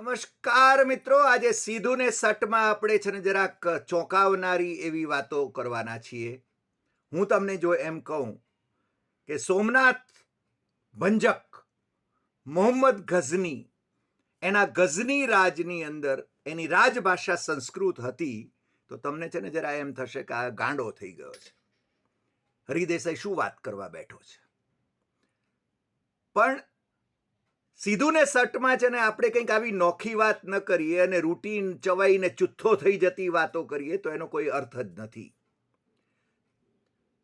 નમસ્કાર મિત્રો, આજે સીધું ને સટમાં આપણે છે ને જરાક ચોંકાવનારી એવી વાતો કરવાના છીએ. હું તમને જો એમ કહું કે સોમનાથ ભંજક, મોહમ્મદ ગઝની, એના ગઝની રાજની અંદર એની રાજભાષા સંસ્કૃત હતી, તો તમને છે ને જરા એમ થશે કે આ ગાંડો થઈ ગયો છે. હરિદેસાઈ શું વાત કરવા બેઠો છે? પણ સીધું ને સટમાં છે ને આપણે કંઈક આવી નોખી વાત ન કરીએ અને રૂટીન ચવાઈને ચુથ્થો થઈ જતી વાતો કરીએ તો એનો કોઈ અર્થ જ નથી.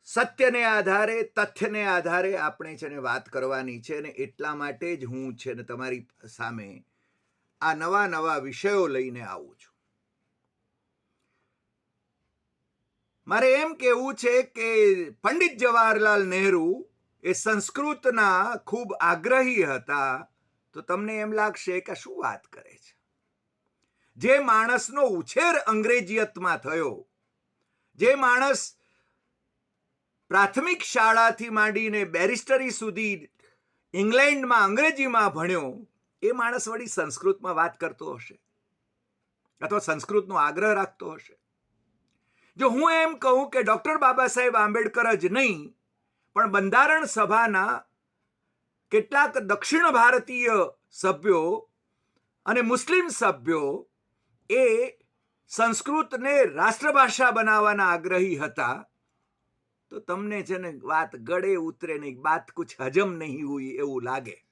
સત્યને આધારે, તથ્યને આધારે આપણે છે ને વાત કરવાની છે ને એટલા માટે જ હું છે ને તમારી સામે આ નવા નવા વિષયો લઈને આવું છું. મારે એમ કહેવું છે કે પંડિત જવાહરલાલ નહેરુ એ સંસ્કૃતના ખૂબ આગ્રહી હતા તો તમને એમ લાગશે કે શું વાત કરે છે? જે માણસનો ઉછેર અંગ્રેજીયતમાં થયો, જે માણસ પ્રાથમિક શાળાથી માંડીને બેરિસ્ટરી સુધી ઇંગ્લેન્ડમાં, અંગ્રેજીમાં ભણ્યો, એ માણસ વળી સંસ્કૃતમાં વાત કરતો હશે અથવા સંસ્કૃતનો આગ્રહ રાખતો હશે. જો હું એમ કહું કે ડૉક્ટર બાબા સાહેબ આંબેડકર જ નહીં, પણ બંધારણ સભાના કેટલાક દક્ષિણ ભારતીય સભ્યો અને મુસ્લિમ સભ્યો એ સંસ્કૃતને રાષ્ટ્રભાષા બનાવવાના આગ્રહી હતા. તો તમને છે ને વાત ગળે ઉતરે નહીં વાત કુછ હજમ નહીં હોય એવું લાગે.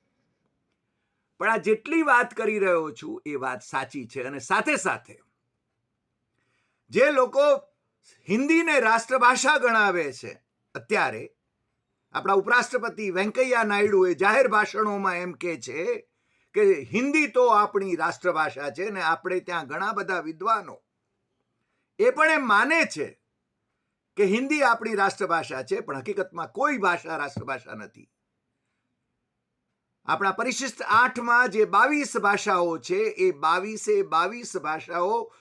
પણ આ જેટલી વાત કરી રહ્યો છું એ વાત સાચી છે અને સાથે સાથે જે લોકો હિન્દીને રાષ્ટ્રભાષા ગણાવે છે અત્યારે આપણા ઉપરાષ્ટ્રપતિ વેંકૈયા નાયડુએ જાહેર ભાષણોમાં એમ કે છે કે હિન્દી તો આપણી રાષ્ટ્રભાષા છે ને આપણે ત્યાં ઘણા બધા વિદ્વાનો. એ પણ એમ માને છે કે હિન્દી આપણી રાષ્ટ્રભાષા છે, પણ હકીકતમાં કોઈ ભાષા રાષ્ટ્રભાષા નથી. આપણા પરિશિષ્ટ આઠમાં જે બાવીસ ભાષાઓ છે, એ બાવીસે બાવીસ ભાષાઓ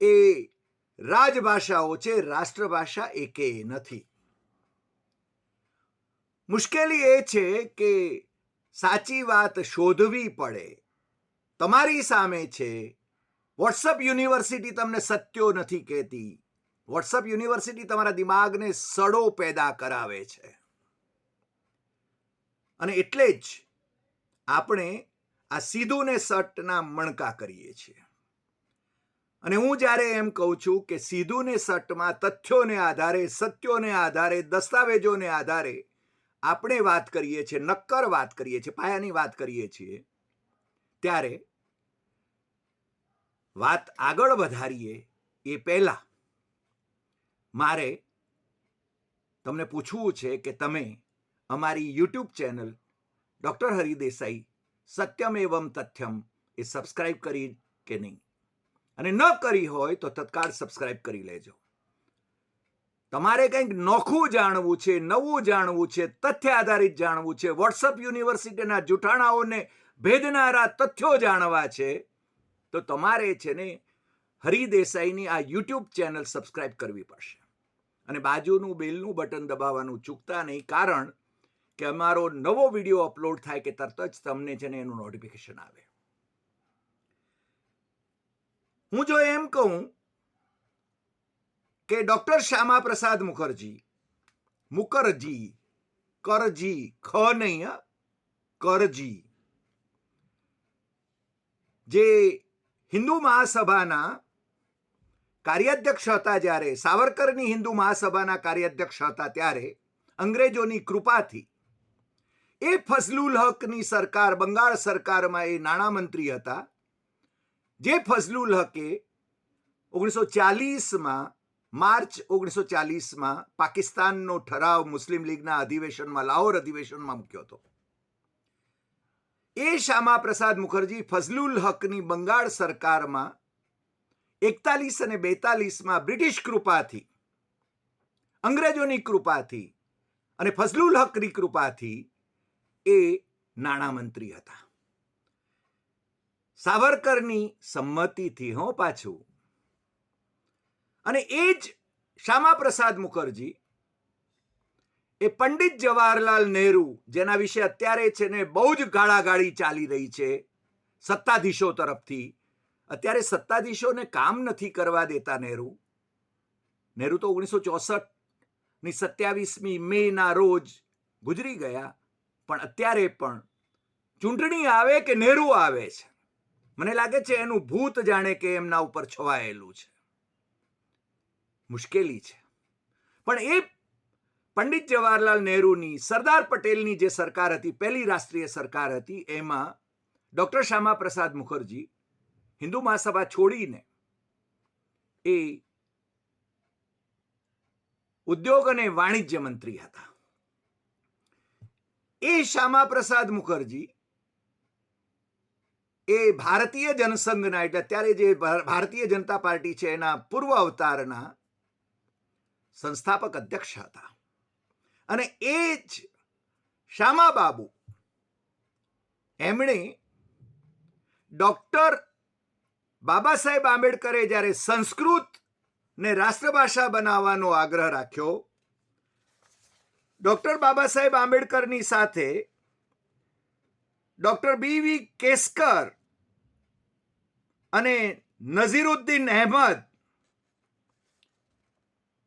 એ રાજભાષાઓ છે, રાષ્ટ્રભાષા એકે નથી. મુશ્કેલી એ છે કે સાચી વાત શોધવી પડે. તમારી સામે છે. વોટ્સઅપ યુનિવર્સિટી તમને સત્યો નથી કહેતી. વોટ્સઅપ યુનિવર્સિટી તમારા દિમાગને સડો પેદા કરાવે છે. અને એટલે જ આપણે આ સીધું ને સટના મણકા કરીએ છીએ. અને હું જ્યારે એમ કહું છું કે સીધું ને સટમાં તથ્યોને આધારે, સત્યોને આધારે, દસ્તાવેજોને આધારે આપણે વાત કરીએ છીએ, નક્કર વાત કરીએ છીએ, પાયાની વાત કરીએ છીએ, ત્યારે વાત આગળ વધારીએ એ પહેલા મારે તમને પૂછવું છે કે તમે અમારી YouTube channel doctor Hari Desai Satyam Evam Tathyam એ સબસ્ક્રાઇબ કરી કે નહીં? અને ન કરી હોય તો તત્કાળ સબસ્ક્રાઈબ કરી લેજો. તમારે કંઈક નોખું જાણવું છે, નવું જાણવું છે, તથ્ય આધારિત જાણવું છે, વોટ્સઅપ યુનિવર્સિટીના જૂઠાણાઓને ભેદનારા તથ્યો જાણવા છે, તો તમારે છે ને હરિદેસાઈની આ યુટ્યુબ ચેનલ સબસ્ક્રાઇબ કરવી પડશે. અને બાજુનું, બેલનું બટન દબાવવાનું ચૂકતા નહીં, કારણ કે અમારો નવો વીડિયો અપલોડ થાય કે તરત જ તમને છે ને એનું નોટિફિકેશન આવે. હું જો એમ કહું કે ડોક્ટર શ્યામા પ્રસાદ મુખર્જી. મુખર્જી, કરજી, ખ નહીં કરજી. જે હિન્દુ મહાસભાના કાર્યાધ્યક્ષ હતા જ્યારે, સાવરકરની હિન્દુ મહાસભાના કાર્યાધ્યક્ષ હતા ત્યારે, અંગ્રેજોની કૃપાથી, એ ફઝલુલ હકની સરકાર, બંગાળ સરકારમાં એ નાણામંત્રી હતા, જે ફઝલુલ હકે ઓગણીસો ચાલીસમાં માર્ચ ઓગણીસો ચાલીસમાં પાકિસ્તાનનો ઠરાવ મુસ્લિમ લીગના અધિવેશનમાં, લાહોર અધિવેશનમાં મૂક્યો હતો. એ શ્યામા પ્રસાદ મુખર્જી ફઝલુલ હકની બંગાળ સરકારમાં એકતાલીસ અને બેતાલીસમાં બ્રિટિશ કૃપાથી, અંગ્રેજોની કૃપાથી અને ફઝલુલ હકની કૃપાથી એ નાણામંત્રી હતા. સાવરકરની સંમતિથી, હો પાછું અને એ જ શ્યામા મુખર્જી, એ પંડિત જવાહરલાલ નહેરુ, જેના વિશે અત્યારે છે ને બહુ જ ગાળાગાળી ચાલી રહી છે સત્તાધીશો તરફથી. અત્યારે સત્તાધીશોને કામ નથી કરવા દેતા નહેરુ. નહેરુ તો ઓગણીસો ચોસઠની સત્યાવીસમી મેના રોજ ગુજરી ગયા, પણ અત્યારે પણ ચૂંટણી આવે કે નહેરુ આવે છે? મને લાગે છે એનું ભૂત જાણે કે એમના ઉપર છવાયેલું છે. મુશ્કેલી છે. પણ એ પંડિત જવાહરલાલ નહેરુની, સરદાર પટેલની જે સરકાર હતી, પહેલી રાષ્ટ્રીય સરકાર હતી, એમાં ડૉક્ટર શ્યામા પ્રસાદ મુખર્જી હિન્દુ મહાસભા છોડીને એ ઉદ્યોગ અને વાણિજ્ય મંત્રી હતા. એ શ્યામા પ્રસાદ મુખર્જી એ ભારતીય જનસંઘના, એટલે અત્યારે જે ભારતીય જનતા પાર્ટી છે, એના પૂર્વ અવતારના સંસ્થાપક અધ્યક્ષ હતા. અને એ જ શ્યામા બાબુ એમણે ડૉક્ટર બાબા સાહેબ આંબેડકરે જ્યારે સંસ્કૃત ને રાષ્ટ્રભાષા બનાવવાનો આગ્રહ રાખ્યો, ડૉક્ટર બાબા સાહેબ આંબેડકરની સાથે ડૉક્ટર બી વી કેસકર અને Naziruddin Ahmed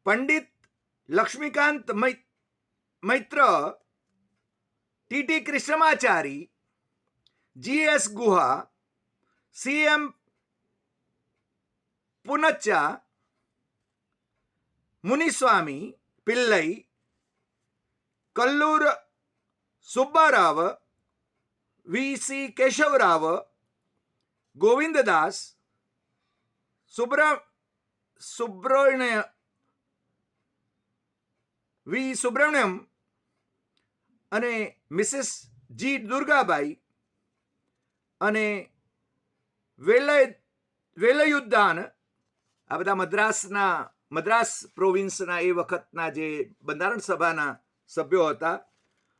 Pandit Laxmikant Maitra TT Krishnamachari GS Guha CM Poonacha, Muniswamy, Pillai, Kallur Subbarao VC Keshavrao, Govinddas સુબ્ર Subramanya V. Subramaniam અને મિસિસ જી. દુર્ગાબાઈ અને વેલય વેલયુદ્દાન આ બધા મદ્રાસના, મદ્રાસ પ્રોવિન્સના એ વખતના જે બંધારણ સભાના સભ્યો હતા.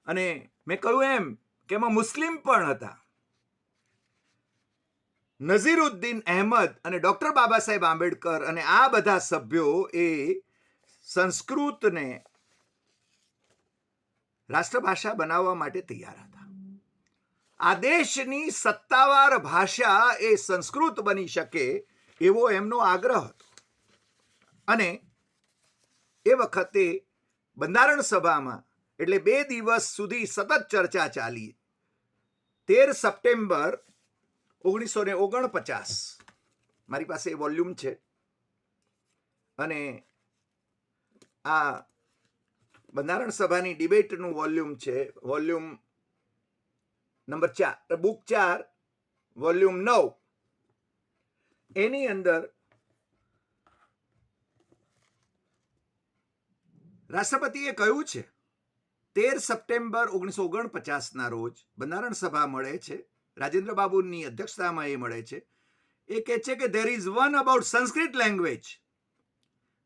અને મેં કહ્યું એમ કે એમાં મુસ્લિમ પણ હતા. નઝીરુદ્દીન અહેમદ અને ડોક્ટર બાબા સાહેબ આંબેડકર અને આ બધા સભ્યો એ સંસ્કૃતને રાષ્ટ્રભાષા બનાવવા માટે તૈયાર હતા. આ દેશની સત્તાવાર ભાષા એ સંસ્કૃત બની શકે એવો એમનો આગ્રહ હતો. અને એ વખતે બંધારણ સભામાં એટલે બે દિવસ સુધી સતત ચર્ચા ચાલી. તેર સપ્ટેમ્બર ઓગણીસો ને ઓગણપચાસ. મારી પાસે વોલ્યુમ છે. અને આ બંધારણ સભાની ડિબેટનું વોલ્યુમ છે, વોલ્યુમ નંબર ચાર બુક ચાર, વોલ્યુમ નવ. એની અંદર રાષ્ટ્રપતિએ કહ્યું છે, તેર સપ્ટેમ્બર ઓગણીસો ઓગણપચાસના રોજ બંધારણ સભા મળે છે, રાજેન્દ્ર બાબુની અધ્યક્ષતામાં એ મળે છે. એ કહે છે કે there is one about Sanskrit language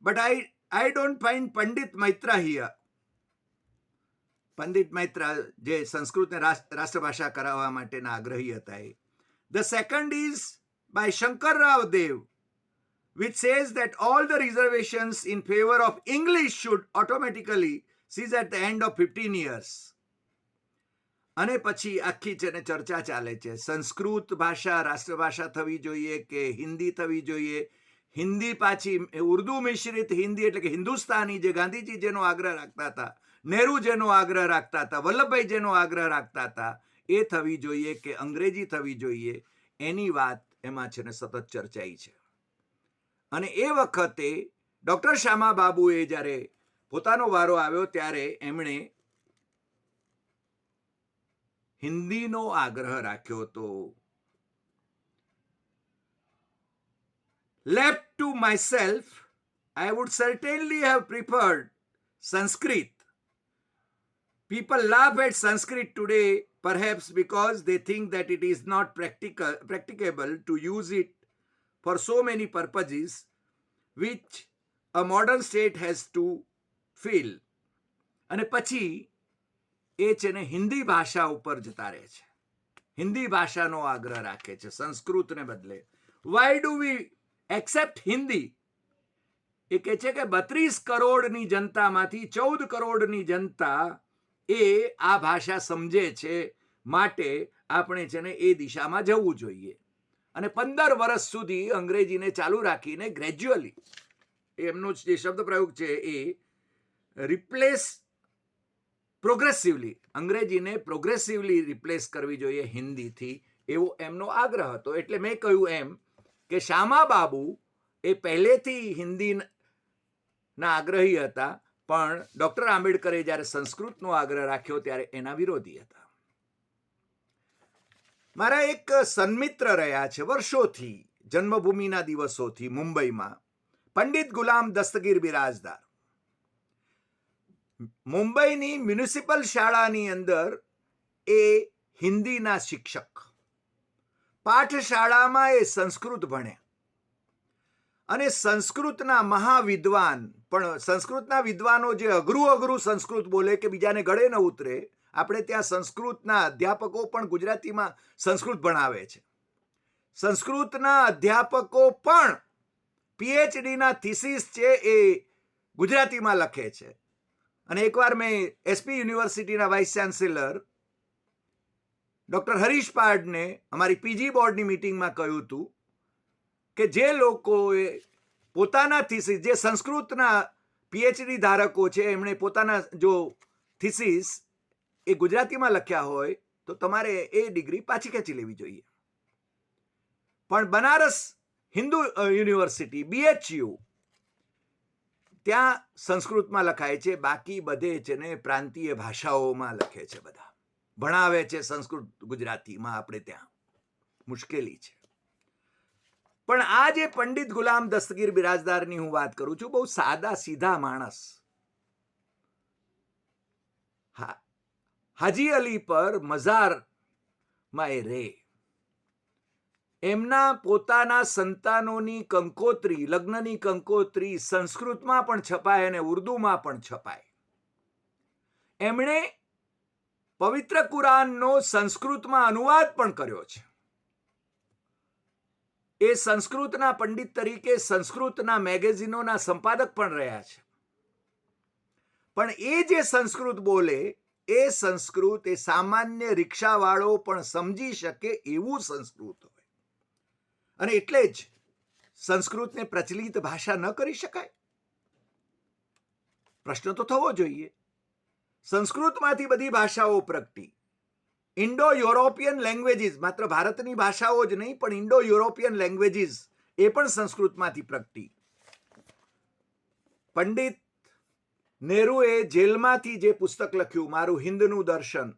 but I I don't find Pandit Maitra here Pandit Maitra જે સંસ્કૃતને રાષ્ટ્રભાષા કરાવવા માટેના આગ્રહી હતા એ. The second is by Shankar Rao Dev which says that all the reservations in favor of English should automatically cease at the end of 15 years. અને પછી આખી છે ને ચર્ચા ચાલે છે. સંસ્કૃત ભાષા, રાષ્ટ્રભાષા થવી જોઈએ કે હિન્દી થવી જોઈએ? હિન્દી પાછી ઉર્દુ મિશ્રિત હિન્દી એટલે કે હિન્દુસ્તાની જે ગાંધીજી જેનો આગ્રહ રાખતા હતા નહેરુ જેનો આગ્રહ રાખતા હતા, વલ્લભભાઈ જેનો આગ્રહ રાખતા હતા, એ થવી જોઈએ કે અંગ્રેજી થવી જોઈએ, એની વાત એમાં છે ને સતત ચર્ચાઈ છે. અને એ વખતે ડૉક્ટર શ્યામા જ્યારે પોતાનો વારો આવ્યો ત્યારે એમણે હિન્દીનો આગ્રહ રાખ્યો હતો. Left to myself I would certainly have preferred Sanskrit People laugh at Sanskrit today, perhaps because they think that it is not practical, practicable to use it for so many purposes which a modern state has to fill. અને પછી એ છે ને હિન્દી ભાષા ઉપર જતા રહે છે હિન્દી ભાષાનો આગ્રહ રાખે છે સંસ્કૃતને બદલે why do we accept Hindi એ કહે છે કે બત્રીસ કરોડની જનતામાંથી ચૌદ કરોડની જનતા એ આ ભાષા સમજે છે માટે આપણે છે ને એ દિશામાં જવું જોઈએ. અને પંદર વર્ષ સુધી અંગ્રેજીને ચાલુ રાખીને ગ્રેજ્યુઅલી એમનો જે શબ્દ પ્રયોગ છે એ રિપ્લેસ પ્રોગ્રેસિવલી અંગ્રેજીને પ્રોગ્રેસિવલી રિપ્લેસ કરવી જોઈએ હિન્દીથી એવો એમનો આગ્રહ હતો. એટલે મેં કહ્યું એમ કે શ્યામા બાબુ એ પહેલેથી હિન્દી ના આગ્રહી હતા પણ ડોક્ટર આંબેડકરે જ્યારે સંસ્કૃતનો આગ્રહ રાખ્યો ત્યારે એના વિરોધી હતા. મારા એક સન્મિત્ર રહ્યા છે વર્ષોથી, જન્મભૂમિના દિવસોથી મુંબઈમાં, પંડિત ગુલામ દસ્તગીર બિરાજદાર. મુંબઈની મ્યુનિસિપલ શાળાની અંદર એ હિન્દીના શિક્ષક. પાઠશાળામાં એ સંસ્કૃત ભણ્યા. અને સંસ્કૃતના મહાવિદ્વાન પણ સંસ્કૃતના વિદ્વાનો જે અઘરું અઘરું સંસ્કૃત બોલે કે બીજાને ગળે ન ઉતરે, આપણે ત્યાં સંસ્કૃતના અધ્યાપકો પણ ગુજરાતીમાં સંસ્કૃત ભણાવે છે. સંસ્કૃતના અધ્યાપકો પણ પીએચડીના થિસિસ છે એ ગુજરાતીમાં લખે છે. અને એકવાર મેં એસપી યુનિવર્સિટીના વાઇસ ચાન્સેલર ડૉક્ટર હરીશ પાડને અમારી પીજી બોર્ડની મિટિંગમાં કહ્યું હતું કે જે લોકોએ પોતાના થીસીસ, જે સંસ્કૃતના પીએચડી ધારકો છે, એમણે પોતાના જો થીસીસ એ ગુજરાતીમાં લખ્યા હોય, તો તમારે એ ડિગ્રી પાછી ખેંચી લેવી જોઈએ. પણ બનારસ હિન્દુ યુનિવર્સિટી બીએચયુ ત્યાં સંસ્કૃતમાં લખાય છે, બાકી બધે છે ને પ્રાંતીય ભાષાઓમાં લખે છે બધા. ભણાવે છે સંસ્કૃત ગુજરાતીમાં આપણે ત્યાં. મુશ્કેલી છે. પણ આ જે પંડિત ગુલામ દસ્તગીર બિરાજદારની હું વાત કરું છું, બહુ સાદા સીધા માણસ. હા, હાજી અલી પર મઝારમાં એ રે. એમના પોતાના સંતાનોની કંકોત્રી, લગ્નની કંકોત્રી સંસ્કૃતમાં પણ છપાય અને ઉર્દુમાં પણ છપાય. એમણે પવિત્ર કુરાનનો સંસ્કૃતમાં અનુવાદ પણ કર્યો છે. એ સંસ્કૃતના પંડિત તરીકે સંસ્કૃતના મેગેઝિનોના સંપાદક પણ રહ્યા છે. પણ એ જે સંસ્કૃત બોલે, એ સંસ્કૃત એ સામાન્ય રિક્ષાવાળો પણ સમજી શકે એવું સંસ્કૃત હોય. અને એટલે જ સંસ્કૃતને પ્રચલિત ભાષા ન કરી શકાય. પ્રશ્ન તો થવો જોઈએ. સંસ્કૃતમાંથી બધી ભાષાઓ પ્રગટી. ઇન્ડો યુરોપિયન લેંગ્વેજીસ માત્ર ભારતની ભાષાઓ જ નહીં, પણ ઇન્ડો યુરોપિયન લેંગ્વેજીસ એ પણ સંસ્કૃતમાંથી પ્રગટી. પંડિત નેહરુએ જેલમાંથી જે પુસ્તક લખ્યું, મારું હિન્દનું દર્શન,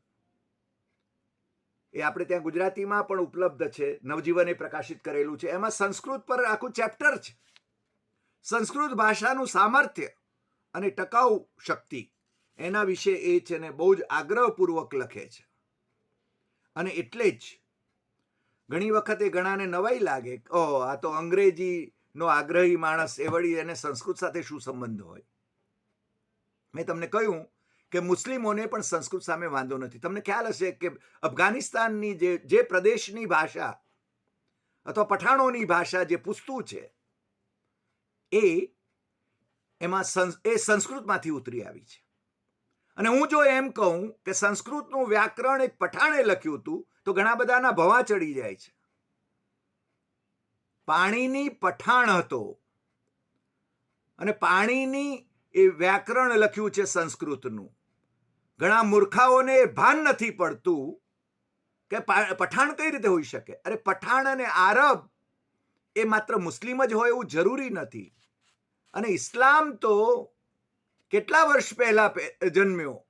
એ આપણે ત્યાં ગુજરાતીમાં પણ ઉપલબ્ધ છે, નવજીવને પ્રકાશિત કરેલું છે. એમાં સંસ્કૃત પર આખું ચેપ્ટર છે. સંસ્કૃત ભાષાનું સામર્થ્ય અને ટકાઉ શક્તિ, એના વિશે એ છે ને બહુ જ આગ્રહપૂર્વક લખે છે. અને એટલે જ ઘણી વખત એ ઘણાને નવાઈ લાગે ઓ આ તો અંગ્રેજીનો આગ્રહી માણસ એ વળી એને સંસ્કૃત સાથે શું સંબંધ હોય? મેં તમને કહ્યું કે મુસ્લિમોને પણ સંસ્કૃત સામે વાંધો નથી. તમને ખ્યાલ હશે કે અફઘાનિસ્તાનની જે જે પ્રદેશની ભાષા અથવા પઠાણોની ભાષા જે પુસ્તુ છે, એ એમાં એ સંસ્કૃતમાંથી ઉતરી આવી છે. અને હું જો એમ કહું કે સંસ્કૃતનું વ્યાકરણ એક પઠાણે લખ્યું હતું, તો ઘણા બધાના ભવા ચડી જાય છે. પાણીની પઠાણ હતો. અને પાણીની એ વ્યાકરણ લખ્યું છે સંસ્કૃતનું. ઘણા મૂર્ખાઓને એ ભાન નથી પડતું કે પઠાણ કઈ રીતે હોઈ શકે? અરે પઠાણ અને આરબ એ માત્ર મુસ્લિમ જ હોય એવું જરૂરી નથી. અને ઇસ્લામ તો કેટલા વર્ષ પહેલા જન્મ્યો?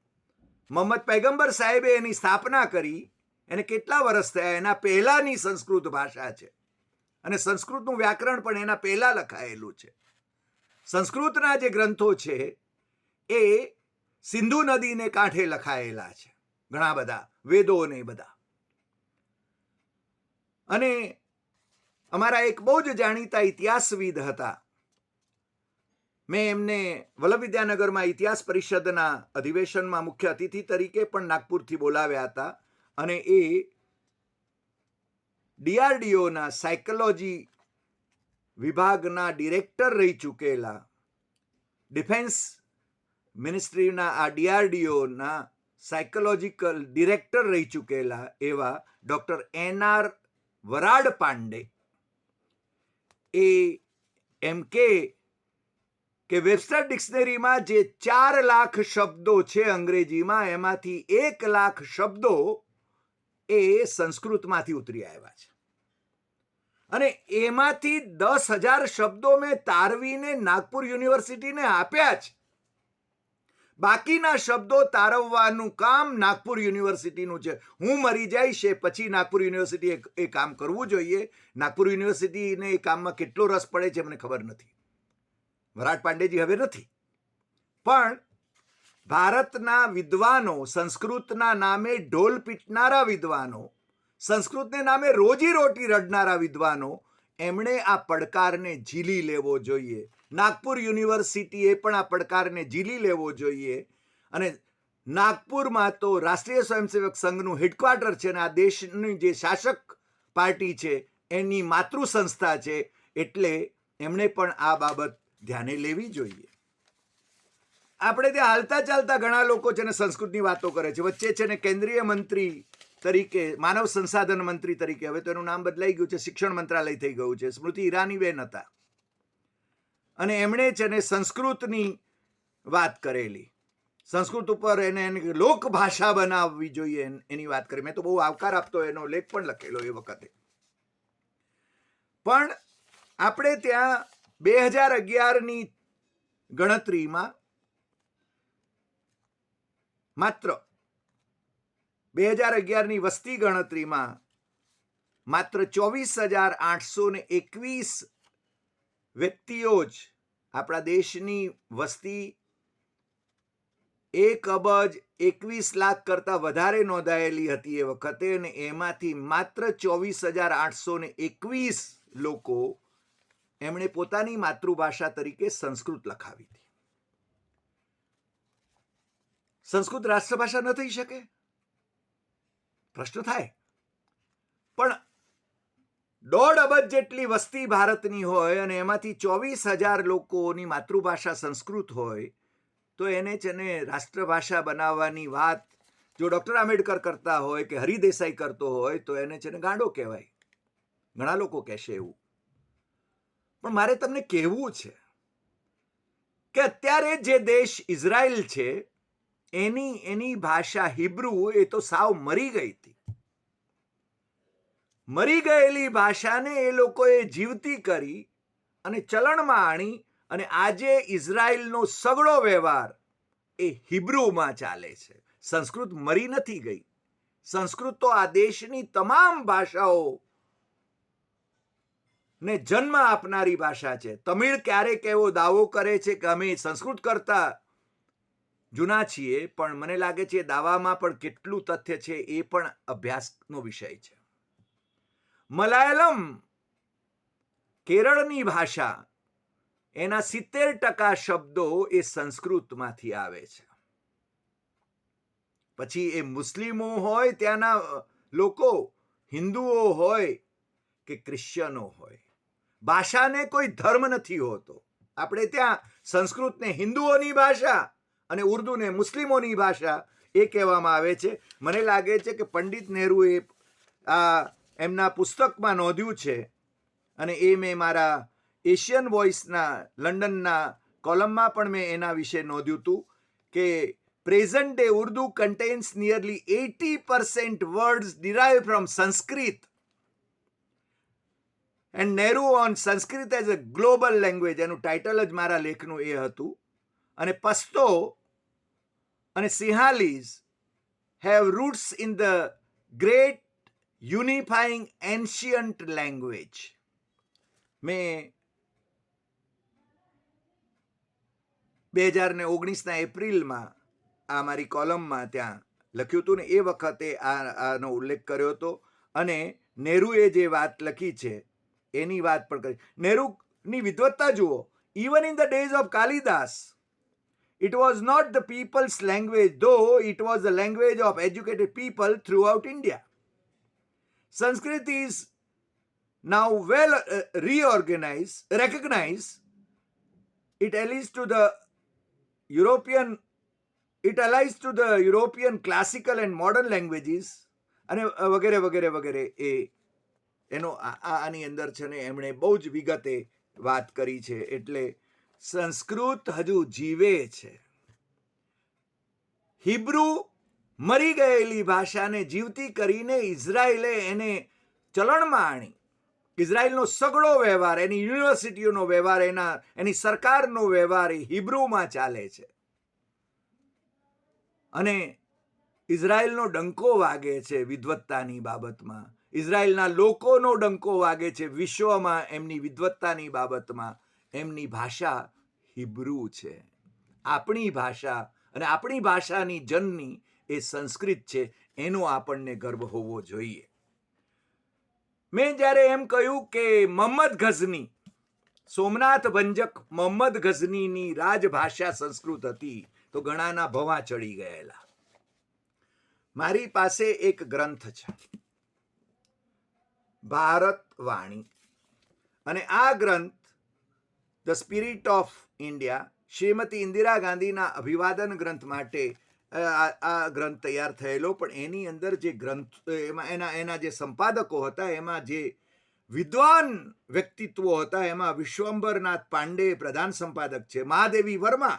મોહમ્મદ પૈગંબર સાહેબે એની સ્થાપના કરી એને કેટલા વર્ષ થયા? એના પહેલાની સંસ્કૃત ભાષા છે. અને સંસ્કૃતનું વ્યાકરણ પણ એના પહેલાં લખાયેલું છે. સંસ્કૃતના જે ગ્રંથો છે, એ સિંધુ નદીને કાંઠે લખાયેલા છે. ઘણા બધા, વેદો ને બધા. અને અમારા એક બહુ જ જાણીતા ઇતિહાસવિદ હતા મેં એમને વલ્લભ વિદ્યાનગરમાં ઇતિહાસ પરિષદના અધિવેશનમાં મુખ્ય અતિથિ તરીકે પણ નાગપુરથી બોલાવ્યા હતા અને એ ડીઆરડીઓના સાયકોલોજી વિભાગના ડિરેક્ટર રહી ચૂકેલા. ડિફેન્સ મિનિસ્ટ્રીના આ ડીઆરડીઓના સાયકોલોજીકલ ડિરેક્ટર રહી ચૂકેલા એવા doctor N R Varad Pande. એ એમ કે કે વેબસ્ટર ડિક્શનરીમાં જે ચાર લાખ શબ્દો છે અંગ્રેજીમાં, એમાંથી એક લાખ શબ્દો એ સંસ્કૃતમાંથી ઉતરી આવ્યા છે. અને એમાંથી દસ હજાર શબ્દો મેં તારવીને નાગપુર યુનિવર્સિટીને આપ્યા છે. બાકીના શબ્દો તારવવાનું કામ નાગપુર યુનિવર્સિટીનું છે. હું મરી જઈશ એ પછી નાગપુર યુનિવર્સિટી એ કામ કરવું જોઈએ. નાગપુર યુનિવર્સિટીને એ કામમાં કેટલો રસ પડે છે મને ખબર નથી. વરાટ પાંડેજી હવે નથી. પણ ભારતના વિદ્વાનો, સંસ્કૃતના નામે ઢોલ પીટનારા વિદ્વાનો, સંસ્કૃતને નામે રોજી રોટી રડનારા વિદ્વાનો, એમણે આ પડકારને ઝીલી લેવો જોઈએ. નાગપુર યુનિવર્સિટીએ પણ આ પડકારને ઝીલી લેવો જોઈએ. અને નાગપુરમાં તો રાષ્ટ્રીય સ્વયંસેવક સંઘનું હેડક્વાર્ટર છે અને આ દેશની જે શાસક પાર્ટી છે, એની માતૃ સંસ્થા છે, એટલે એમણે પણ આ બાબત ધ્યાને લેવી જોઈએ. આપણે ત્યાં હાલતા ચાલતા ઘણા લોકો છે ને સંસ્કૃતની વાતો કરે છે. વચ્ચે છે ને કેન્દ્રીય મંત્રી તરીકે, માનવ સંસાધન મંત્રી તરીકે, હવે તો એનું નામ બદલાઈ ગયું છે, શિક્ષણ મંત્રાલય થઈ ગયું છે. સ્મૃતિ ઈરાનીબેન હતા. અને એમણે છે ને સંસ્કૃતની વાત કરેલી. સંસ્કૃત ઉપર એને એને લોકભાષા બનાવવી જોઈએ એની વાત કરી. મેં તો બહુ આવકાર આપતો એનો લેખ પણ લખેલો એ વખતે. પણ આપણે ત્યાં બે હજાર અગિયારની ગણતરીમાં માત્ર બે હજાર અગિયારની વસ્તી ગણતરીમાં માત્ર ચોવીસ હજાર આઠસો ને એકવીસ વ્યક્તિઓ જ આપણા દેશની વસ્તી એક અબજ એકવીસ લાખ કરતાં વધારે નોંધાયેલી હતી એ વખતે અને એમાંથી માત્ર ચોવીસ હજાર આઠસો ને એકવીસ લોકો એમણે પોતાની માતૃભાષા તરીકે સંસ્કૃત લખાવી હતી. સંસ્કૃત રાષ્ટ્રભાષા ન થઈ શકે? પ્રશ્ન થાય. પણ દોઢ અબજ જેટલી વસ્તી ભારતની હોય અને એમાંથી ચોવીસ હજાર લોકોની માતૃભાષા સંસ્કૃત હોય, તો એને છે ને રાષ્ટ્રભાષા બનાવવાની વાત જો ડૉક્ટર આંબેડકર કરતા હોય કે હરિદેસાઈ કરતો હોય, તો એને છે ને ગાંડો કહેવાય. ઘણા લોકો કહેશે એવું. પણ મારે તમને કહેવું છે કે અત્યારે જે દેશ ઇઝરાયલ છે, એની એની ભાષા હિબ્રુ એ તો સાવ મરી ગઈ હતી. મરી ગયેલી ભાષાને એ લોકોએ જીવતી કરી અને ચલણમાં આણી અને આજે ઇઝરાયલનો સગળો વ્યવહાર એ હિબ્રુમાં ચાલે છે. સંસ્કૃત મરી નથી ગઈ. સંસ્કૃત તો આ દેશની તમામ ભાષાઓ ને જન્મ આપનારી ભાષા છે. તમિળ ક્યારેક એવો દાવો કરે છે કે અમે સંસ્કૃત કરતા જૂના છીએ, પણ મને લાગે છે દાવામાં પણ કેટલું તથ્ય છે એ પણ અભ્યાસનો વિષય છે. મલાયાલમ કેરળની ભાષા, એના સિત્તેર ટકા શબ્દો એ સંસ્કૃતમાંથી આવે છે. પછી એ મુસ્લિમો હોય ત્યાંના લોકો, હિન્દુઓ હોય કે ક્રિશ્ચનો હોય. ભાષાને કોઈ ધર્મ નથી હોતો. આપણે ત્યાં સંસ્કૃતને હિન્દુઓની ભાષા અને ઉર્દુને મુસ્લિમોની ભાષા એ કહેવામાં આવે છે. મને લાગે છે કે પંડિત નહેરુએ આ એમના પુસ્તકમાં નોંધ્યું છે અને એ મેં મારા એશિયન વોઇસના લંડનના કોલમમાં પણ મેં એના વિશે નોંધ્યું હતું કે present day Urdu contains nearly eighty percent words derive from Sanskrit and Nehru on Sanskrit as a global language એનું ટાઇટલ જ મારા લેખનું એ હતું. અને પસ્તો અને Sinhalese have roots in the great unifying ancient language મેં બે હજાર ને ઓગણીસના એપ્રિલમાં આ મારી કોલમમાં ત્યાં લખ્યું હતું ને, એ વખતે આ, આનો ઉલ્લેખ કર્યો હતો. અને નેહરુએ જે વાત લખી છે એની વાત પણ કરી નહેરુની વિદ્વત્તા જુઓ even in the days of Kalidasa It was not the people's language, though it was the language of educated people throughout India. Sanskrit is now well uh, reorganized, recognized. It allies to the European it allies to the European classical and modern languages અને વગેરે વગેરે વગેરે એ એનો આની અંદર છે ને એમણે બહુ જ વિગતે વાત કરી છે. એટલે સંસ્કૃત હજુ જીવે છે. હિબ્રુ મરી ગયેલી ભાષાને જીવતી કરીને ઇઝરાયલે એને ચલણમાં આણી ઇઝરાયલનો સગળો વ્યવહાર, એની યુનિવર્સિટીઓનો વ્યવહાર, એના, એની સરકારનો વ્યવહાર એ હિબ્રુમાં ચાલે છે. અને ઇઝરાયલનો ડંકો વાગે છે વિદવત્તાની બાબતમાં. ઇઝરાયલના લોકોનો ડંકો વાગે છે. વિશ્વમાં એમની વિદ્વત્તાની બાબતમાં એમની ભાષા હિબ્રુ છે. આપણી ભાષા અને આપણી ભાષાની જનની એ સંસ્કૃત છે. એનો આપણને ગર્વ હોવો જોઈએ. મેં જ્યારે એમ કહ્યું કે મોહમ્મદ ગઝની, સોમનાથ ભંજક મોહમ્મદ ગઝનીની રાજભાષા સંસ્કૃત હતી, તો ઘણાના ભવા ચડી ગયેલા. મારી પાસે એક ગ્રંથ છે. ભારત વાણી અને આ ગ્રંથ the spirit of India Shrimati Indira ગાંધીના અભિવાદન ગ્રંથ માટે આ ગ્રંથ તૈયાર થયેલો. પણ એની અંદર જે ગ્રંથ, એમાં, એના એના જે સંપાદકો હતા, એમાં જે વિદ્વાન વ્યક્તિત્વો હતા, એમાં વિશ્વંભરનાથ પાંડે પ્રધાન સંપાદક છે. મહાદેવી વર્મા,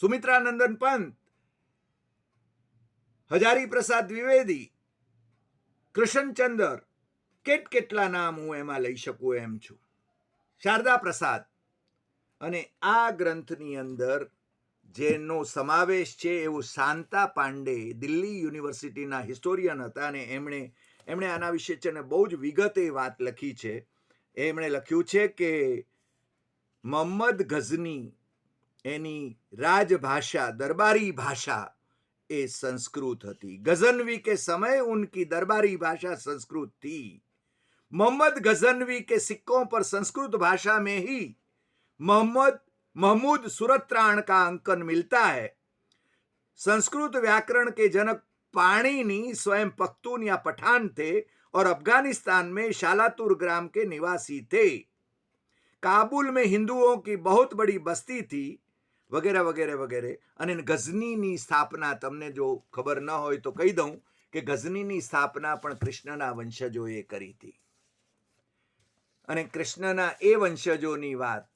સુમિત્રાનંદન પંત હજારી પ્રસાદ દ્વિવેદી, કૃષ્ણચંદર કેટ કેટલા નામ હું એમાં લઈ શકું એમ છું? શારદા પ્રસાદ અને આ ગ્રંથની અંદર જેનો સમાવેશ છે એવું શાંતા પાંડે દિલ્હી યુનિવર્સિટીના હિસ્ટોરિયન હતા અને એમણે એમણે આના વિશે છે ને બહુ જ વિગતે વાત લખી છે. એમણે લખ્યું છે કે મોહમ્મદ ગઝની એની રાજભાષા, દરબારી ભાષા એ સંસ્કૃત હતી. ગઝનવી કે સમય ઉનકી દરબારી ભાષા સંસ્કૃતથી मोहम्मद गजनवी के सिक्कों पर संस्कृत भाषा में ही मोहम्मद महमूद सुरत्राण का अंकन मिलता है संस्कृत व्याकरण के जनक पाणिनि स्वयं पख्तून या पठान थे और अफगानिस्तान में शालातुर ग्राम के निवासी थे काबुल में हिंदुओं की बहुत बड़ी बस्ती थी વગેરે વગેરે વગેરે અને ગઝનીની સ્થાપના તમને જો ખબર ન હોય તો કહી દઉં કે ગઝનીની સ્થાપના પણ કૃષ્ણના વંશજોએ કરી હતી અને કૃષ્ણના એ વંશજોની વાત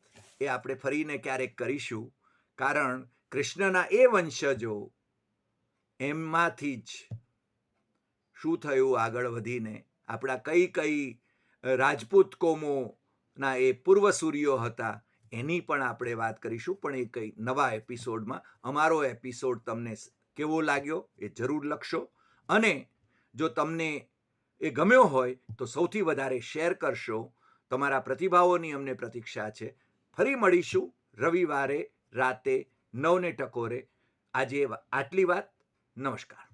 એ આપણે ફરીને ક્યારેક કરીશું, કારણ કૃષ્ણના એ વંશજો એમમાંથી જ શું થયું આગળ વધીને? આપણા કઈ કઈ રાજપૂત કોમોના એ પૂર્વસૂરીઓ હતા, એની પણ આપણે વાત કરીશું, પણ એ કંઈ નવા એપિસોડમાં. અમારો એપિસોડ તમને કેવો લાગ્યો એ જરૂર લખશો. અને જો તમને એ ગમ્યો હોય તો સૌથી વધારે શેર કરશો તમારા પ્રતિભાવોની અમને પ્રતીક્ષા છે. ફરી મળીશું રવિવારે, રાતે, નવને ટકોરે. આજે આટલી વાત. નમસ્કાર.